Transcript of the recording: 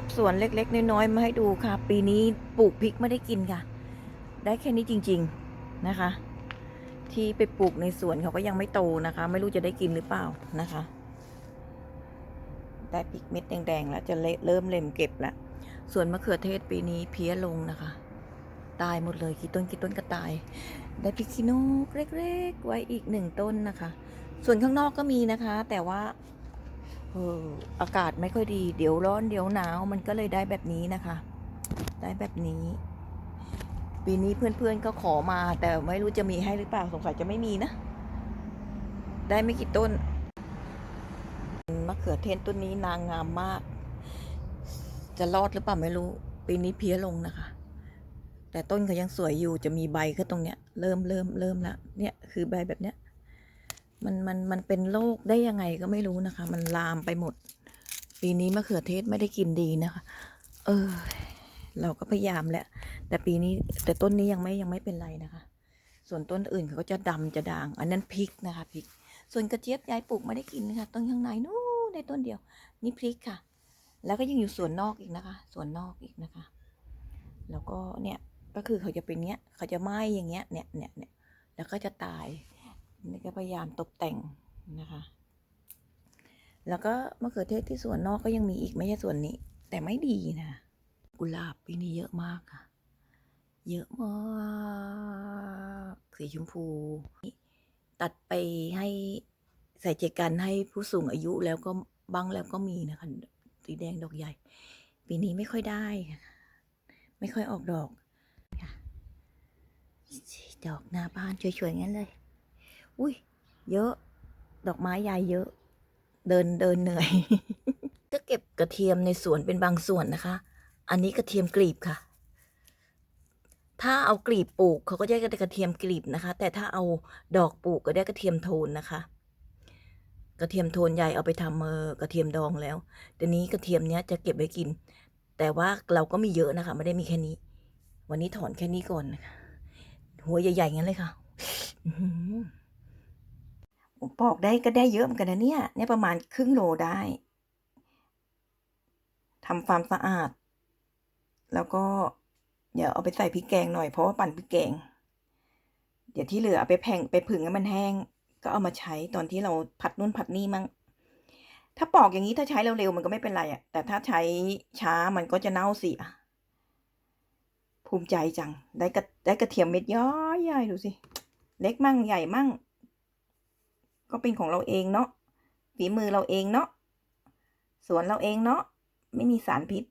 บสวนเล็ก ๆ น้อยๆมาให้ดูค่ะ ปีนี้ปลูกพริกไม่ได้กินค่ะ ได้แค่นี้จริง ๆนะคะ ที่ไปปลูกในสวนเขาก็ยังไม่โตนะคะ ไม่รู้จะได้กินหรือเปล่านะคะ ได้พริกเม็ดแดงๆแล้วจะเละเริ่มเล็มเก็บแล้วส่วนมะเขือเทศปีนี้เพี้ยลงนะคะ ตายหมดเลยกี่ต้นกี่ต้นก็ตาย ได้พริกขี้นกเล็กๆ ไว้อีกหนึ่งต้นนะคะ ส่วนข้างนอกก็มีนะคะ แต่ว่า เอออากาศไม่ค่อยดี เดี๋ยวร้อนเดี๋ยวหนาว มันก็เลยได้แบบนี้นะคะ ได้แบบนี้ ปีนี้เพื่อนๆก็ขอมา แต่ไม่รู้จะมีให้หรือเปล่าสงสัยจะไม่มีนะ ได้ไม่กี่ต้นมะเขือเทศต้นนี้นางงามมาก จะรอดหรือเปล่าไม่รู้ ปีนี้เพี้ยลงนะคะ แต่ต้นเขายังสวยอยู่จะมีใบก็ตรงเนี้ย เริ่มเริ่มเริ่มละเนี่ยคือใบแบบเนี้ย มันมันมันเป็นโรคได้ยังไงก็ไม่รู้นะคะ มันลามไปหมด ปีนี้มะเขือเทศไม่ได้กินดีนะคะ เออ เราก็พยายามแหละ แต่ปีนี้แต่ต้นนี้ยังไม่ยังไม่เป็นไรนะคะ ส่วนต้นอื่นเขาก็จะดำจะด่าง อันนั้นพริกนะคะพริก ส่วนกระเจี๊ยบยายปลูกไม่ได้กินนะคะต้นข้างในนู้นได้ต้นเดียว นี่พริกค่ะ แล้วก็ยังอยู่สวนนอกอีกนะคะสวนนอกอีกนะคะ แล้วก็เนี่ยก็คือเขาจะเป็นเนี้ย เขาจะไหม้อย่างเงี้ยเนี่ยเนี่ยเนี่ยแล้วก็จะตาย นี่ก็พยายามตกแต่งนะคะ แล้วก็มะเขือเทศที่สวนนอกก็ยังมีอีกไม่ใช่ส่วนนี้ แต่ไม่ดีนะ กุหลาบปีนี้เยอะมากค่ะ เยอะมากสีชมพู ตัดไปให้ใส่เจกันให้ผู้สูงอายุแล้วก็บ้างแล้วก็มีนะคะสีแดงดอกใหญ่ ปีนี้ไม่ค่อยได้ ไม่ค่อยออกดอกดอกหน้าบ้านสวยๆงั้นเลย อุ้ยเยอะ ดอกไม้ใหญ่เยอะ เดินเดินเหนื่อย ก็เก็บกระเทียมในสวนเป็นบางส่วนนะคะ อันนี้กระเทียมกลีบค่ะ ถ้าเอากลีบปลูกเขาก็ได้กระเทียมกลีบนะคะ แต่ถ้าเอาดอกปลูกก็ได้กระเทียมโทนนะคะ กระเทียมโทนใหญ่เอาไปทำเออกระเทียมดองแล้วเดี๋ยวนี้กระเทียมเนี้ยจะเก็บไว้กิน แต่ว่าเราก็มีเยอะนะคะ ไม่ได้มีแค่นี้ วันนี้ถอนแค่นี้ก่อนนะคะหัวใหญ่ๆงั้นเลยค่ะ อื้อหือปอกได้ก็ได้เยอะเหมือนกันนะเนี่ยเนี่ยประมาณครึ่งโลได้ทำความสะอาด แล้วก็เดี๋ยวเอาไปใส่พริกแกงหน่อยเพราะว่าปั่นพริกแกง เดี๋ยวที่เหลือเอาไปแผงไปผึ่งให้มันแห้ง ก็เอามาใช้ตอนที่เราผัดนู่นผัดนี่มั่งถ้าปอกอย่างนี้ถ้าใช้เร็วๆมันก็ไม่เป็นไรอะแต่ถ้าใช้ช้ามันก็จะเน่าเสียภูมิใจจัง ได้กระได้กระเทียมเม็ดย้อยใหญ่ดูสิ เล็กมั่งใหญ่มั่ง ก็เป็นของเราเองเนาะฝีมือเราเองเนาะสวนเราเองเนาะไม่มีสารพิษ